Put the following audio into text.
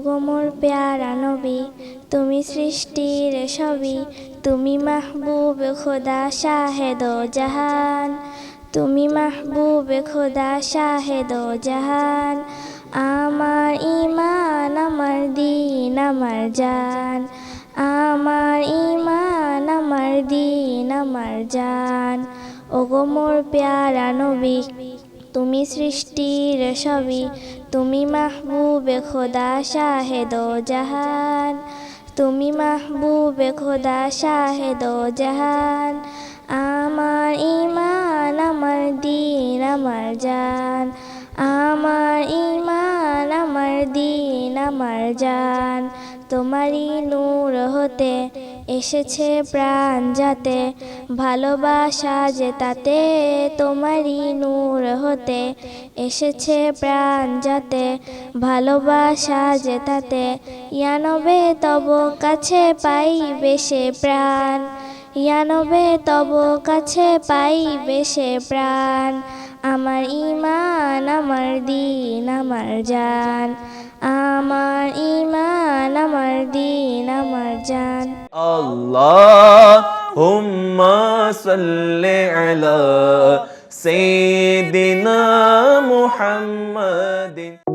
ওগো মোর প্যারা তুমি সৃষ্টির সবই, তুমি মাহবুব খোদা শাহেদ জাহান, তুমি মাহবুব খোদা শাহেদ জাহান, আমার ইমান আমার দিন, আমার জান, আমার ইমান আমার দিন, আমার জান, ওগো মোর প্যারা নবী তুমি সৃষ্টির সবই তুমি মাহবুবে খোদা শাহেদ জাহান। তুমি মাহবুবে খোদা শাহেদ জাহান। আমার ইমান আমার দিন, আমার জান। আমার ইমান আমার জান। তোমারই নূর হতে এসেছে প্রাণ যাতে। ভালোবাসা যে তাতে, তোমারই নূর হতে এসেছে প্রাণ যাতে। ভালোবাসা যে তাতে, ইয়ানবে তব কাছে পাই বেশে প্রাণ। ইয়ানবে তব কাছে পাই বেশে প্রাণ। আমার ইমান ইমান আমার দিন, আমার জান। আমার ইমান, আমার দিন, আমার জান। আল্লাহ হুম্মা সাল্লি আলা সাইয়্যিদিনা মুহাম্মাদিন।